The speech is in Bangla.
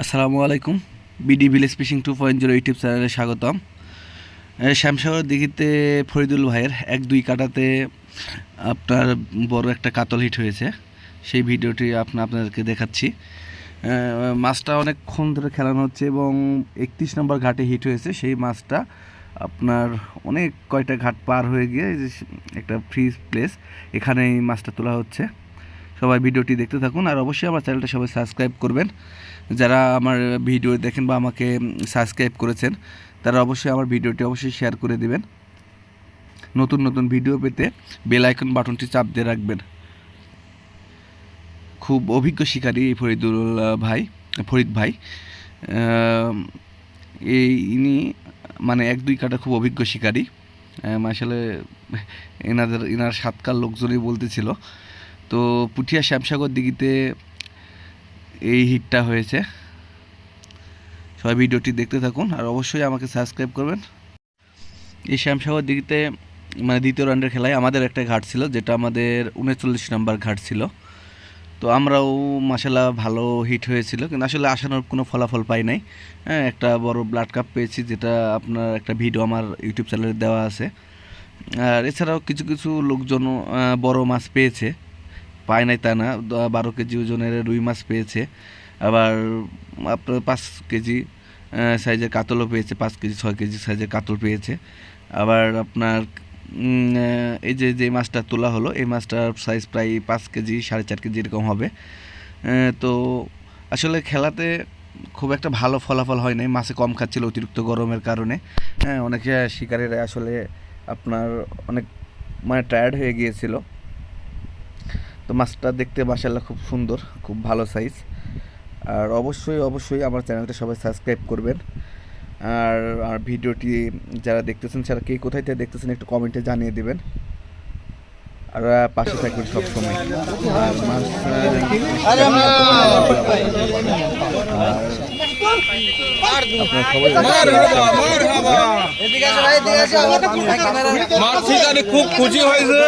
আসসালামু আলাইকুম। BD village fishing two point zero YouTube চ্যানেলে স্বাগতম। শ্যামসাগর দিঘিতে ফরিদুল ভাইয়ের এক দুই কাটাতে আপনার বড় একটা কাতল হিট হয়েছে। সেই ভিডিওটি আপনা, আপনাদেরকে দেখাচ্ছি। মাছটা অনেকক্ষণ ধরে খেলানো হচ্ছে এবং একত্রিশ নম্বর ঘাটে হিট হয়েছে। সেই মাছটা আপনার অনেক কয়টা ঘাট পার হয়ে গিয়ে একটা ফ্রি প্লেস এখানে এই মাছটা তোলা হচ্ছে। সবাই ভিডিওটি দেখতে থাকুন আর অবশ্যই আমার চ্যানেলটা সবাই সাবস্ক্রাইব করবেন। যারা আমার ভিডিও দেখেন বা আমাকে সাবস্ক্রাইব করেছেন, তারা অবশ্যই আমার ভিডিওটি অবশ্যই শেয়ার করে দেবেন। নতুন নতুন ভিডিও পেতে বেল আইকন বাটনটি চাপ দিয়ে রাখবেন। খুব অভিজ্ঞ শিকারী এই ফরিদুল ভাই, ফরিদ ভাই। এই ইনি মানে এক, দুই কাটা খুব অভিজ্ঞ শিকারী। আসলে এনাদের, এনার সাতকার লোকজনই বলতেছিল। তো পুঠিয়া শ্যামসাগর দিঘিতে এই হিটটা হয়েছে। সবাই ভিডিওটি দেখতে থাকুন আর অবশ্যই আমাকে সাবস্ক্রাইব করবেন। এই শ্যামসাগর দিঘিতে মানে দ্বিতীয় রাউন্ডের খেলায় আমাদের একটা ঘাট ছিল, যেটা আমাদের উনচল্লিশ নাম্বার ঘাট ছিল। তো আমরাও মাসাল্লাহ ভালো হিট হয়েছিল। কিন্তু আসলে আসানোর কোনো ফলাফল পাই নাই। হ্যাঁ একটা বড় ব্লাড কাপ পেয়েছি, যেটা আপনার একটা ভিডিও আমার ইউটিউব চ্যানেলে দেওয়া আছে। আর এছাড়াও কিছু কিছু লোকজন বড় মাছ পেয়েছে। পায় নাই তা না বারো কেজি ওজনের রুই মাছ পেয়েছে। আবার আপনার পাঁচ কেজি সাইজের কাতলও পেয়েছে, পাঁচ কেজি, ছয় কেজি সাইজের কাতল পেয়েছে। আবার আপনার এই যে যে মাছটা তোলা হলো, এই মাছটার সাইজ প্রায় পাঁচ কেজি, সাড়ে চার কেজি এরকম হবে। তো আসলে খেলাতে খুব একটা ভালো ফলাফল হয় নাই, মাছে কম খাচ্ছিল অতিরিক্ত গরমের কারণে। হ্যাঁ অনেকে শিকারীরা আসলে আপনার অনেক মানে টায়ার্ড হয়ে গিয়েছিল। তো মাছটা দেখতে মাসাল্লাহ খুব সুন্দর খুব ভালো সাইজ আর অবশ্যই অবশ্যই আমার চ্যানেলটা সবাই সাবস্ক্রাইব করবেন আর আর ভিডিওটি যারা দেখতেছেন যারা কে কোথায় থেকে দেখতেছেন একটু কমেন্টে জানিয়ে দেবেন আর পাশে থাকবেন সবসময় আর মাছ খুব খুশি হয়েছে